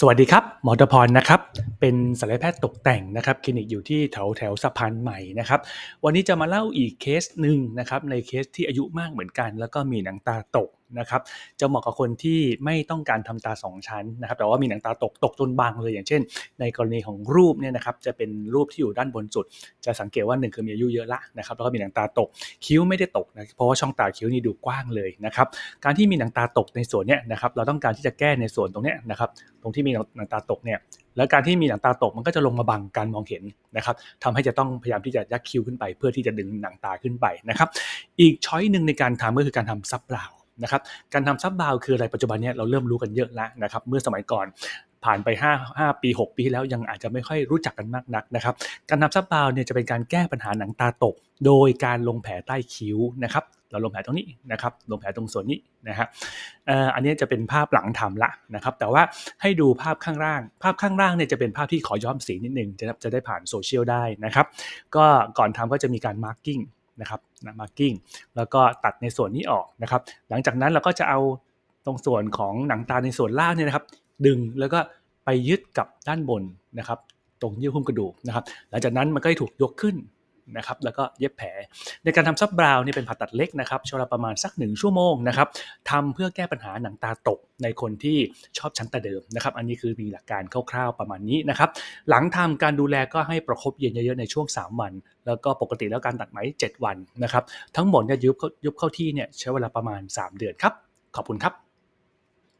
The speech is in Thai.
สวัสดีครับหมอตพรนะครับ เป็นศัลยแพทย์ตกแต่งนะครับคลินิกอยู่ที่แถวแถวสะพานใหม่นะครับ วันนี้จะมาเล่าอีกเคสหนึ่งนะครับในเคสที่อายุมากเหมือนกัน แล้วก็มีหนังตาตกนะครับจะเหมาะกับคนที่ไม่ต้องการทำตาสองชั้นนะครับแต่ว่ามีหนังตาตกตกจนบางเลย อย่างเช่น ในกรณีของรูปเนี่ยนะครับจะเป็นรูปที่อยู่ด้านบนสุด จะสังเกตว่าหนึ่งคือมีอายุเยอะละนะครับแล้วก็มีหนังตาตกคิ้วไม่ได้ตกนะเพราะว่าช่องตาคิ้วนี่ดูกว้างเลยนะครับการที่มีหนังตาตกในส่วนเนี้ยนะครับเราต้องการที่จะแก้ในส่วนตรงเนี้ยนะครับตรงที่มีหนังตาตกเนี่ยแล้วการที่มีหนังตาตกมันก็จะลงมาบังการมองเห็นนะครับทำให้จะต้องพยายามที่จะยักคิ้วขึ้นไป เพื่อที่จะดึงหนังตาขึ้นไปนะครับอีกช้อยหนึ่งในการทำก็คือการทำซับบรา นะครับการทำซับบาว์คืออะไรปัจจุบันเนี้ยเราเริ่มรู้กันเยอะแล้วนะครับเมื่อสมัยก่อนผ่านไป 5 5 ปี 6 ปีที่แล้วยังอาจจะไม่ค่อยรู้จักกันมากนักนะครับ การทำซับบาวน์เนี่ยจะเป็นการแก้ปัญหาหนังตาตก โดยการลงแผลใต้คิ้วนะครับ เราลงแผลตรงนี้นะครับ ลงแผลตรงส่วนนี้นะฮะเอ่ออันนี้จะเป็นภาพหลังทำละนะครับ แต่ว่าให้ดูภาพข้างล่าง ภาพข้างล่างเนี่ยจะเป็นภาพที่ขอย้อมสีนิดนึงจะจะได้ผ่านโซเชียลได้นะครับ ก็ก่อนทำก็จะมีการมาร์กิ้ง นะครับนะมาร์กิ้งแล้วก็ตัดในส่วนนี้ออกนะครับ หลังจากนั้นเราก็จะเอาตรงส่วนของหนังตาในส่วนล่างเนี่ยนะครับ ดึงแล้วก็ไปยึดกับด้านบนนะครับ ตรงเยื่อหุ้มกระดูกนะครับ หลังจากนั้นมันก็ถูกยกขึ้น นะครับแล้วก็เย็บแผล ในการทำซับบราวน์นี่เป็นผ่าตัดเล็กนะครับใช้เวลาประมาณสักหนึ่งชั่วโมงนะครับทำเพื่อแก้ปัญหาหนังตาตกในคนที่ชอบชั้นตาเดิมนะครับอันนี้คือมีหลักการคร่าวๆประมาณนี้นะครับหลังทำการดูแลก็ให้ประคบเย็นเยอะๆในช่วง 3 วัน แล้วก็ปกติแล้วการตัดไหม 7 วันนะครับทั้งหมดเนี่ยยุบเข้ายุบเข้าที่เนี่ยใช้เวลาประมาณ 3 เดือนครับ ขอบคุณครับ